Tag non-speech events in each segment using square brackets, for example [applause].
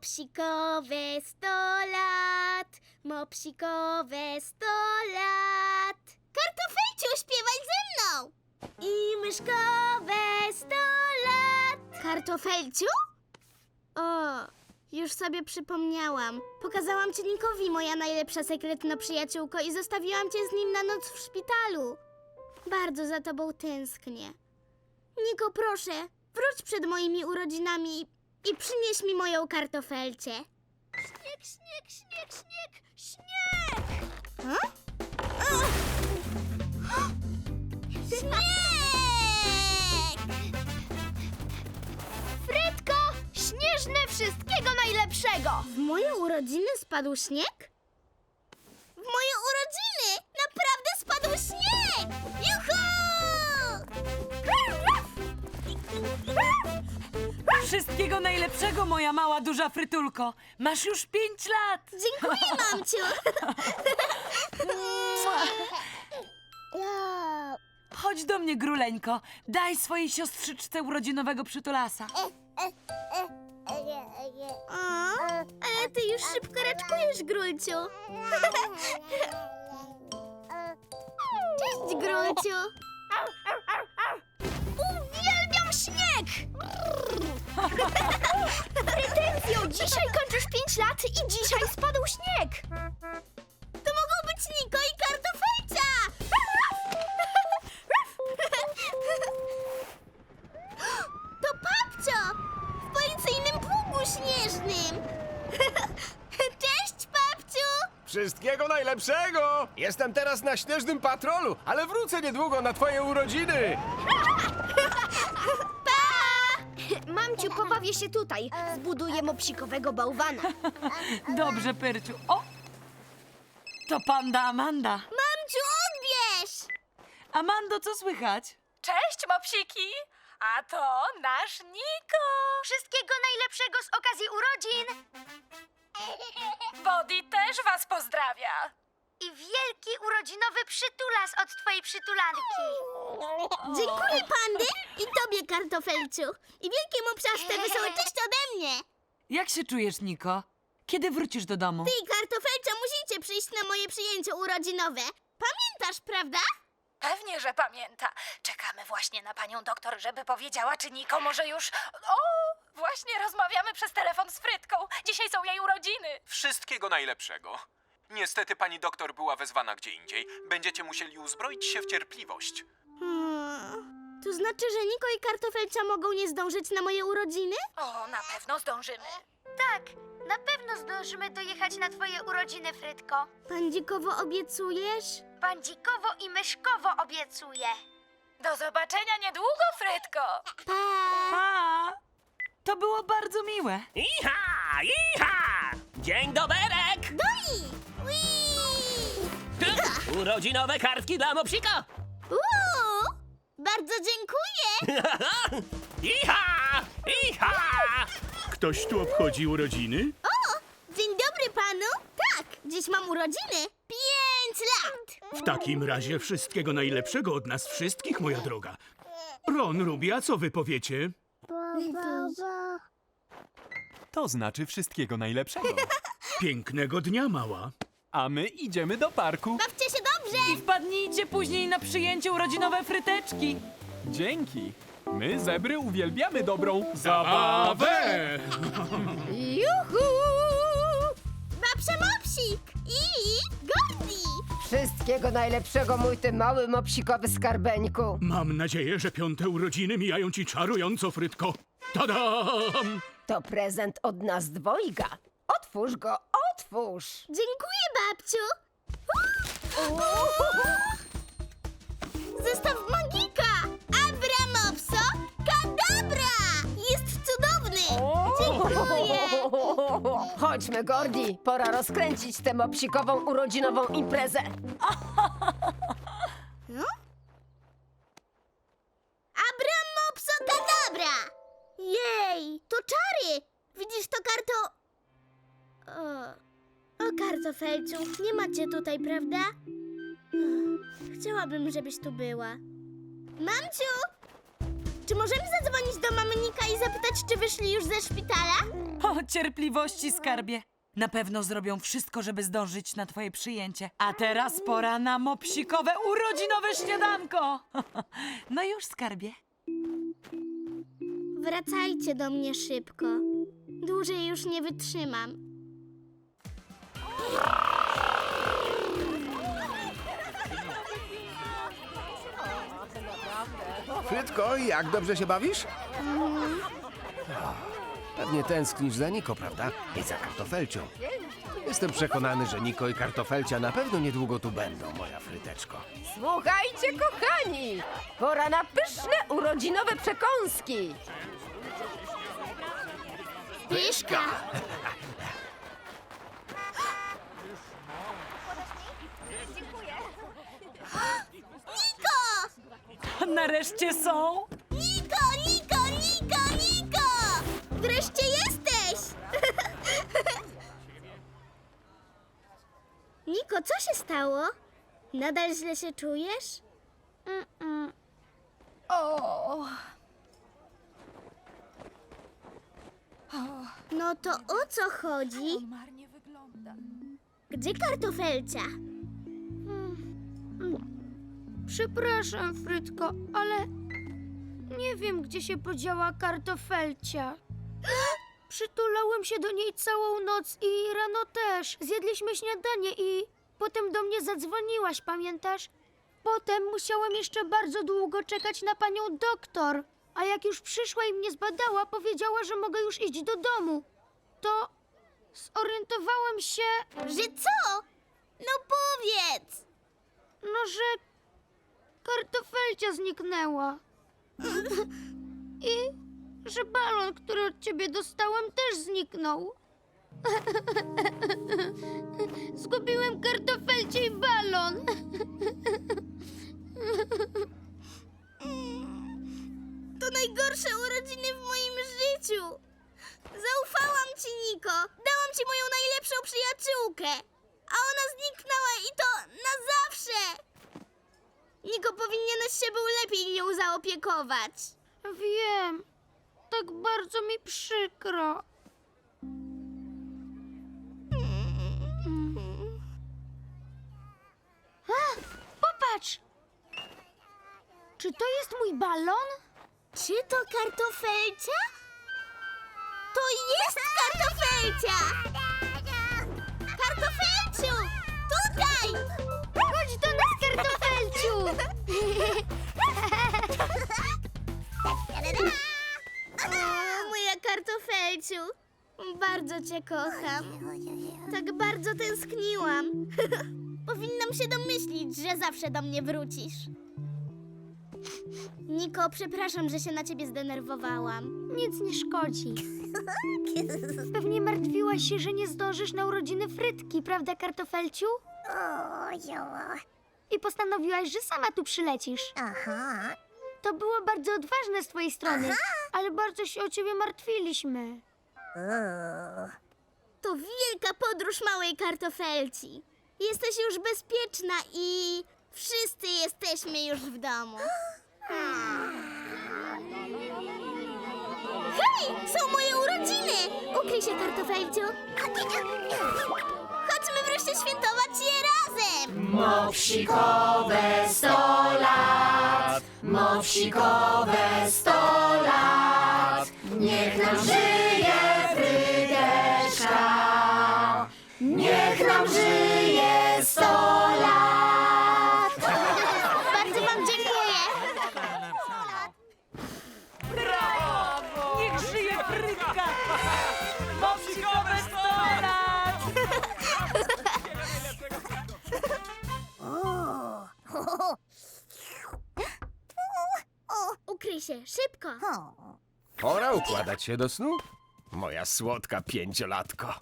Mopsikowe sto lat, mopsikowe sto lat. Kartofelciu, śpiewaj ze mną! I myszkowe sto lat. Kartofelciu? O, już sobie przypomniałam. Pokazałam cię Nikowi, moja najlepsza sekretna przyjaciółko, i zostawiłam cię z nim na noc w szpitalu. Bardzo za tobą tęsknię. Niko, proszę, wróć przed moimi urodzinami i, i przynieś mi moją kartofelcie. Śnieg, śnieg, śnieg, śnieg, śnieg! Ha? Śnieg! Frytko, śnieżne wszystkiego najlepszego! W moje urodziny spadł śnieg? W moje urodziny naprawdę spadł śnieg! Wszystkiego najlepszego, moja mała duża frytulko. Masz już pięć lat. Dziękuję, [laughs] mamciu! Chodź do mnie, gruleńko. Daj swojej siostrzyczce urodzinowego przytulasa. O, ale ty już szybko raczkujesz, Grulciu. [laughs] Cześć, Grulciu. Pretensjo, dzisiaj kończysz 5 lat i dzisiaj spadł śnieg. To mogą być Niko i kartofelcia! To babcio! W policyjnym pługu śnieżnym! Cześć, babciu! Wszystkiego najlepszego! Jestem teraz na śnieżnym patrolu, ale wrócę niedługo na twoje urodziny! Mamciu, pobawię się tutaj. Zbuduję mopsikowego bałwana. [laughs] Dobrze, Pyrciu. O! To panda Amanda. Mamciu, odbierz! Amando, co słychać? Cześć, mopsiki! A to nasz Niko! Wszystkiego najlepszego z okazji urodzin Body też was pozdrawia! I wielki urodzinowy przytulas od twojej przytulanki. Dziękuję, pandy i tobie, kartofelciu. I wielkie mopsiaste wesołe [laughs] cześć ode mnie. Jak się czujesz, Niko? Kiedy wrócisz do domu? Ty i kartofelcia musicie przyjść na moje przyjęcie urodzinowe. Pamiętasz, prawda? Pewnie, że pamięta. Czekamy właśnie na panią doktor, żeby powiedziała, czy Niko może już... O, właśnie rozmawiamy przez telefon z Frytką. Dzisiaj są jej urodziny. Wszystkiego najlepszego. Niestety pani doktor była wezwana gdzie indziej. Będziecie musieli uzbroić się w cierpliwość. Hmm. To znaczy, że Niko i kartofelcia mogą nie zdążyć na moje urodziny? O, na pewno zdążymy. Tak, na pewno zdążymy dojechać na twoje urodziny, Frytko. Pandzikowo obiecujesz? Pandzikowo i myszkowo obiecuję. Do zobaczenia niedługo, Frytko! Pa! Pa! To było bardzo miłe. Iha! Iha! Dzień doberek! Urodzinowe kartki dla Mopsika! Uuu! Bardzo dziękuję! [laughs] Iha! Iha! Ktoś tu obchodzi urodziny? O! Dzień dobry panu! Tak, dziś mam urodziny. Pięć lat! W takim razie wszystkiego najlepszego od nas wszystkich, moja droga. Ron, Ruby, a co wy powiecie? To znaczy wszystkiego najlepszego. Pięknego dnia, mała. A my idziemy do parku. Bawcie się dobrze! I wpadnijcie później na przyjęcie urodzinowe fryteczki. Dzięki. My, zebry, uwielbiamy dobrą Zabawę! Juhu! Babcia Mopsik i Gordi! Wszystkiego najlepszego, mój ty mały mopsikowy skarbeńku. Mam nadzieję, że piąte urodziny mijają ci czarująco, Frytko. Tadam! To prezent od nas dwojga. Otwórz go, otwórz! Dziękuję, babciu! Zestaw magika! Abramopso kadabra! Jest cudowny! Dziękuję! Chodźmy, Gordi, pora rozkręcić tę mopsikową urodzinową imprezę. Kartofelciu, nie macie tutaj, prawda? Chciałabym, żebyś tu była. Mamciu! Czy możemy zadzwonić do mamy Nika i zapytać, czy wyszli już ze szpitala? O, cierpliwości, skarbie. Na pewno zrobią wszystko, żeby zdążyć na twoje przyjęcie. A teraz pora na mopsikowe urodzinowe śniadanko. [laughs] No już, skarbie. Wracajcie do mnie szybko. Dłużej już nie wytrzymam. Frytko, jak dobrze się bawisz? Pewnie tęsknisz za Niko, prawda? I za kartofelcią. Jestem przekonany, że Niko i kartofelcia na pewno niedługo tu będą, moja fryteczko. Słuchajcie, kochani! Pora na pyszne urodzinowe przekąski! Pyszka! [laughs] Nareszcie są. Niko, Niko, Niko, Niko! Wreszcie jesteś! [laughs] Niko, co się stało? Nadal źle się czujesz? Mm-mm. No to o co chodzi? Marnie wygląda. Gdzie kartofelcia? Przepraszam, Frytko, ale nie wiem, gdzie się podziała kartofelcia. Przytulałem się do niej całą noc i rano też. Zjedliśmy śniadanie i potem do mnie zadzwoniłaś, pamiętasz? Potem musiałem jeszcze bardzo długo czekać na panią doktor. A jak już przyszła i mnie zbadała, powiedziała, że mogę już iść do domu. To zorientowałem się, Że co? No powiedz! no, że kartofelcia zniknęła. I że balon, który od ciebie dostałem, też zniknął. Zgubiłem kartofelcie i balon. To najgorsze urodziny w moim życiu. Zaufałam ci, Niko. Dałam ci moją najlepszą przyjaciółkę. A ona zniknęła i to. Niko, powinieneś się był lepiej nią zaopiekować. Wiem, tak bardzo mi przykro. A, popatrz! Czy to jest mój balon? Czy to kartofelcia? To jest kartofelcia! Bardzo cię kocham. Tak bardzo tęskniłam. [laughs] Powinnam się domyślić, że zawsze do mnie wrócisz. Niko, przepraszam, że się na ciebie zdenerwowałam. Nic nie szkodzi. [laughs] Pewnie martwiłaś się, że nie zdążysz na urodziny frytki, prawda, kartofelciu? I postanowiłaś, że sama tu przylecisz. Aha. To było bardzo odważne z twojej strony, ale bardzo się o ciebie martwiliśmy. To wielka podróż małej kartofelci. Jesteś już bezpieczna i wszyscy jesteśmy już w domu. Hej, są moje urodziny! Ukryj się, kartofelciu. Chodźmy wreszcie świętować je razem! Mopsikowe sto lat, mopsikowe sto lat, niech nam żyje niech nam żyje sto lat. Bardzo wam dziękuję! Brawo! Niech żyje frytka! Mopsikowe 100 lat! Ukryj się, szybko! Pora układać się do snu? Moja słodka pięciolatko.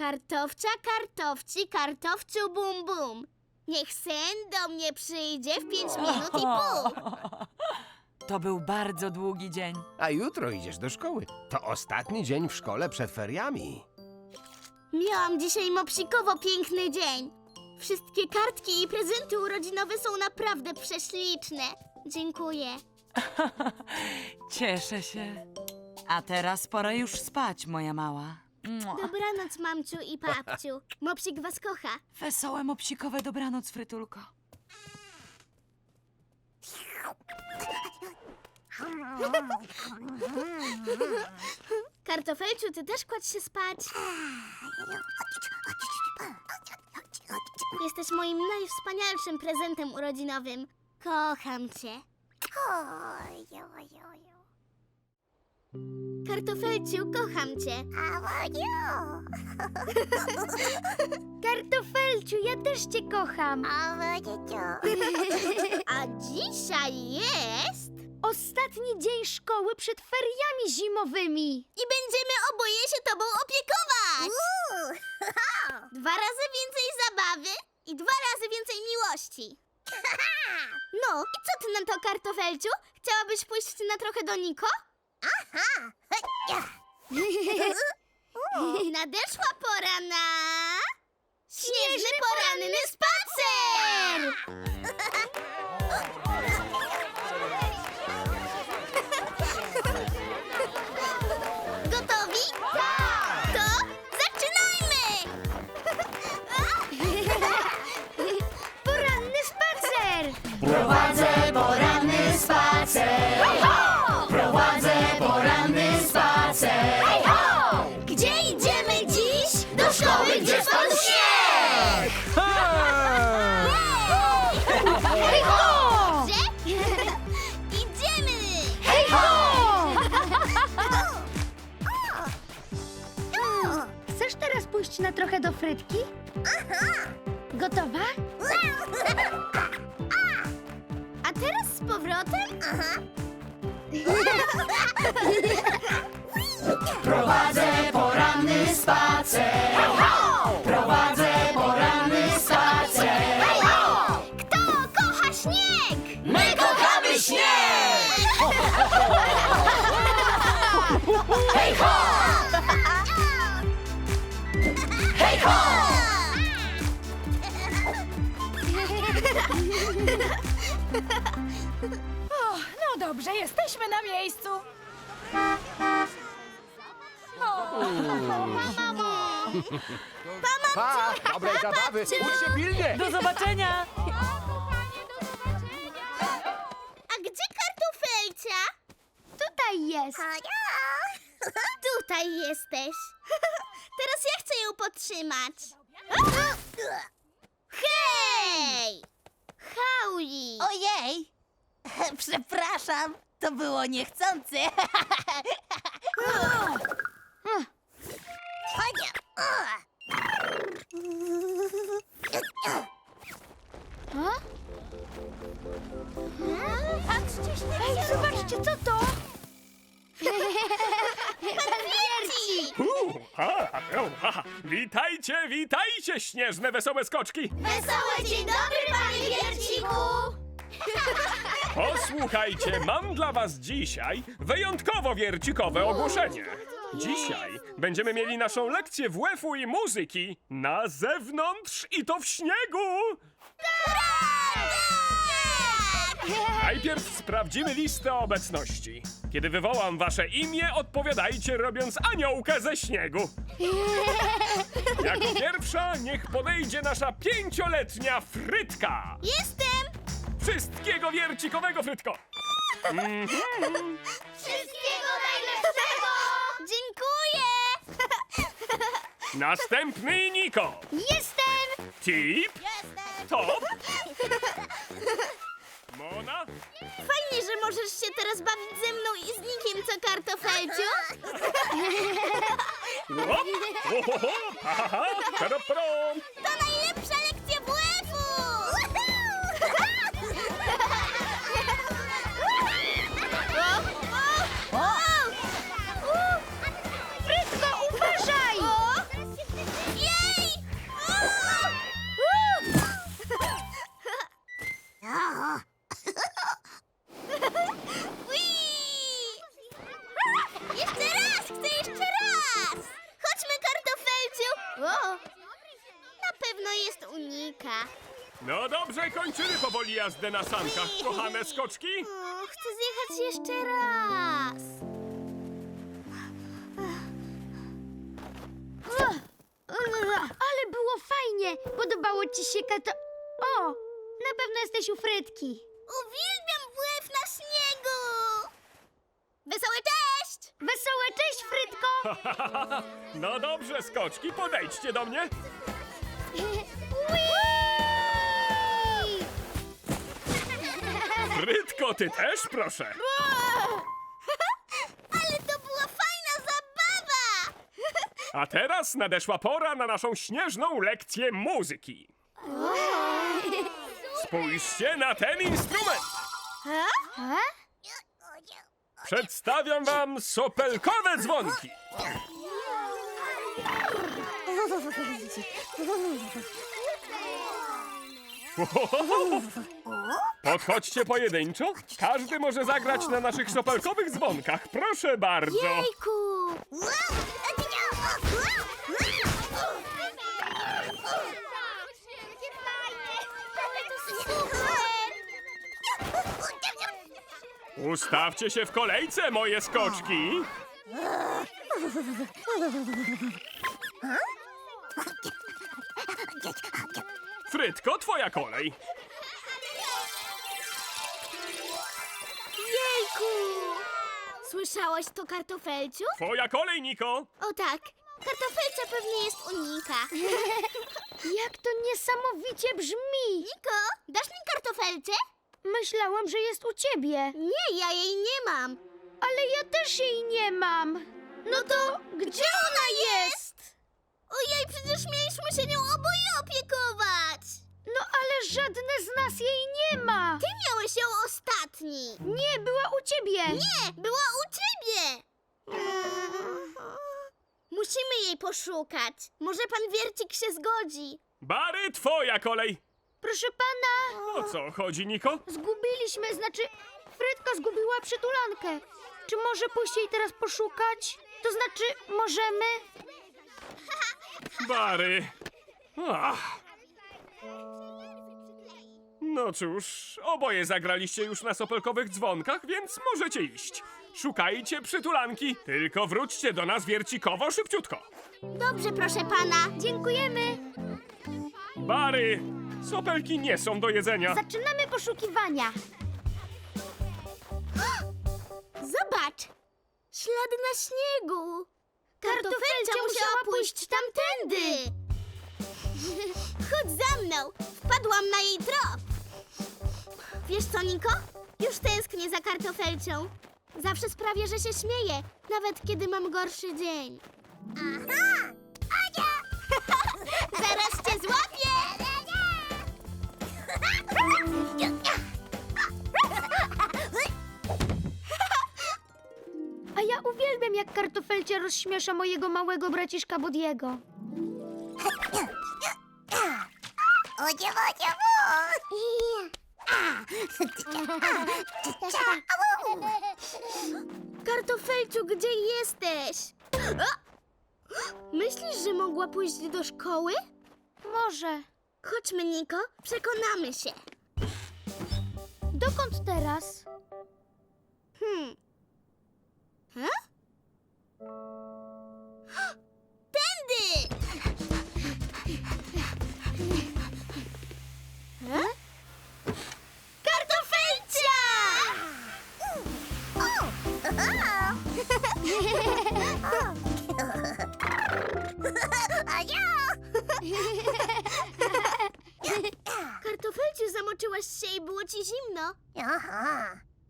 Kartowcia, kartowci, kartowciu bum bum. Niech sen do mnie przyjdzie w pięć minut i pół. [laughs] To był bardzo długi dzień. A jutro idziesz do szkoły. To ostatni dzień w szkole przed feriami. Miałam dzisiaj mopsikowo piękny dzień. Wszystkie kartki i prezenty urodzinowe są naprawdę prześliczne. Dziękuję. [laughs] Cieszę się. A teraz pora już spać, moja mała. Mua. Dobranoc, mamciu i papciu. Mopsik was kocha. Wesołe mopsikowe dobranoc, Frytulko. Kartofelciu, ty też kładź się spać. Jesteś moim najwspanialszym prezentem urodzinowym. Kocham cię. Kartofelciu, kocham cię. [laughs] Kartofelciu, ja też cię kocham. [laughs] A dzisiaj jest... Ostatni dzień szkoły przed feriami zimowymi. I będziemy oboje się tobą opiekować. Dwa razy więcej zabawy i dwa razy więcej miłości. [laughs] No, i co ty na to, kartofelciu? Chciałabyś pójść na trochę do Niko? Aha! [laughs] Nadeszła pora na... Śnieżny poranny spacer! Trochę do frytki? Gotowa? A teraz z powrotem? Prowadzę poranny spacer. Prowadzę poranny spacer. Kto kocha śnieg? My kochamy śnieg! [laughs] Hej ho! Ho! No dobrze, jesteśmy na miejscu. Pa! Dobrej zabawy! Ucz się pilnie! Do zobaczenia! A gdzie kartofelcia? Tutaj jest. Tutaj jesteś. Podtrzymać. [laughs] Hej! Hauli! Ojej! [laughs] Przepraszam, to było niechcący. [laughs] Patrzcie, Ej, zobaczcie, co to? Ha, ha, ha. Witajcie, witajcie, śnieżne wesołe skoczki! Wesoły dzień dobry, panie Wierciku! [laughs] Posłuchajcie, mam dla was dzisiaj wyjątkowo wiercikowe ogłoszenie. Dzisiaj będziemy mieli naszą lekcję WF-u i muzyki na zewnątrz i to w śniegu! Najpierw sprawdzimy listę obecności. Kiedy wywołam wasze imię, odpowiadajcie robiąc aniołkę ze śniegu. [laughs] Jako pierwsza niech podejdzie nasza pięcioletnia Frytka. Jestem! Wszystkiego wiercikowego, Frytko! [laughs] Wszystkiego najlepszego! Dziękuję! [laughs] Następny Niko. Jestem! Tip. Top. Mona. Fajnie, że możesz się teraz bawić ze mną i z Nikiem, co kartofelciu? Hop. Ohoho. Ha, ha, ha. To najlepsza jazdę na sankach, kochane skoczki. O, chcę zjechać jeszcze raz. Ale było fajnie! Podobało ci się kato... O! Na pewno jesteś u Frytki. Uwielbiam WF na śniegu! Wesołe cześć! Wesołe cześć, Frytko! [laughs] No dobrze, skoczki, podejdźcie do mnie. Frytko, ty też, proszę. [laughs] Ale to była fajna zabawa! [laughs] A teraz nadeszła pora na naszą śnieżną lekcję muzyki. Spójrzcie na ten instrument. Przedstawiam wam sopelkowe dzwonki. [laughs] Podchodźcie pojedynczo. Każdy może zagrać na naszych sopelkowych dzwonkach. Proszę bardzo. Jejku! Ustawcie się w kolejce, moje skoczki. [laughs] Frytko, twoja kolej. Jejku! Słyszałeś to, kartofelciu? Twoja kolej, Niko. O tak, kartofelcia pewnie jest unika. [laughs] Jak to niesamowicie brzmi! Niko, dasz mi kartofelcie? Myślałam, że jest u ciebie, Nie, ja jej nie mam. ale ja też jej nie mam. No to gdzie ona jest? Ojej, przecież mieliśmy się nią. No ale żadne z nas jej nie ma. Ty miałeś ją ostatni. Nie, była u ciebie. Nie, była u ciebie. Musimy jej poszukać. Może pan Wiercik się zgodzi. Bary, twoja kolej. Proszę pana, O co chodzi, Niko? zgubiliśmy, znaczy Frytka zgubiła przytulankę. Czy może pójść jej teraz poszukać? To znaczy, możemy? Bary. Ach. No cóż, oboje zagraliście już na sopelkowych dzwonkach, więc możecie iść. Szukajcie przytulanki, tylko wróćcie do nas wiercikowo szybciutko. Dobrze, proszę pana. Dziękujemy. Bary, sopelki nie są do jedzenia. Zaczynamy poszukiwania. Zobacz! Ślady na śniegu! Kartofelcia musiała pójść tamtędy! Wpadłam na jej trop! Wiesz co, Niko? Już tęsknię za kartofelcią. Zawsze sprawia, że się śmieję, nawet kiedy mam gorszy dzień. Aha! Ania! [laughs] Zaraz cię złapię! A ja uwielbiam, jak kartofelcia rozśmiesza mojego małego braciszka Bodiego. [laughs] Kartofelciu, gdzie jesteś? Myślisz, że mogła pójść do szkoły? Może. Chodźmy, Niko, przekonamy się. Dokąd teraz? Hmm. Huh? Kartofelciu, zamoczyłaś się i było ci zimno.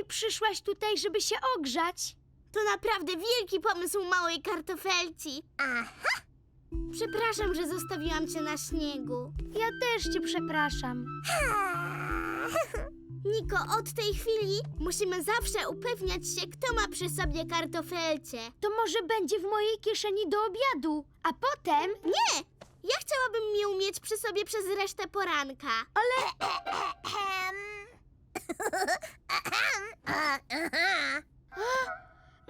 I przyszłaś tutaj, żeby się ogrzać? To naprawdę wielki pomysł małej kartofelci. Aha! Przepraszam, że zostawiłam cię na śniegu. Ja też cię przepraszam. [laughs] Niko, od tej chwili musimy zawsze upewniać się, kto ma przy sobie kartofelcie. To może będzie w mojej kieszeni do obiadu, a potem... Nie! Ja chciałabym ją mieć przy sobie przez resztę poranka. Ale... [coughs]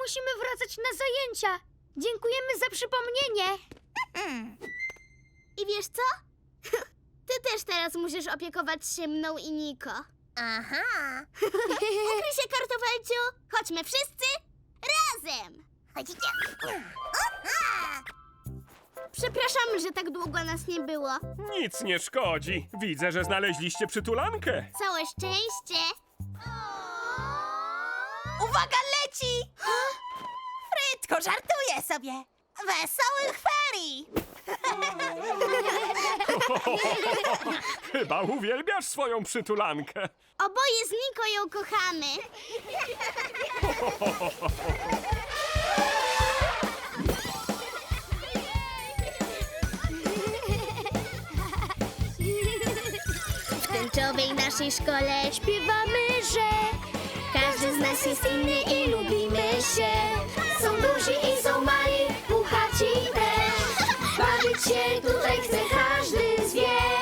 Musimy wracać na zajęcia. Dziękujemy za przypomnienie. I wiesz co? [laughs] Ty też teraz musisz opiekować się mną i Niko. Aha. [laughs] Ukryj się, kartofelciu! Chodźmy wszyscy razem! Chodźcie. Przepraszamy, że tak długo nas nie było. Nic nie szkodzi. Widzę, że znaleźliście przytulankę. Całe szczęście. Uwaga, leci! [gasps] Frytko, żartuję sobie. Wesołych ferii! [laughs] Chyba uwielbiasz swoją przytulankę. Oboje z Niko ją kochamy. W tęczowej naszej szkole śpiewamy, że każdy z nas jest inny i lubimy się. Są duzi i są mali, puchaci też. Bawić się tutaj chce każdy zwierz. Tup,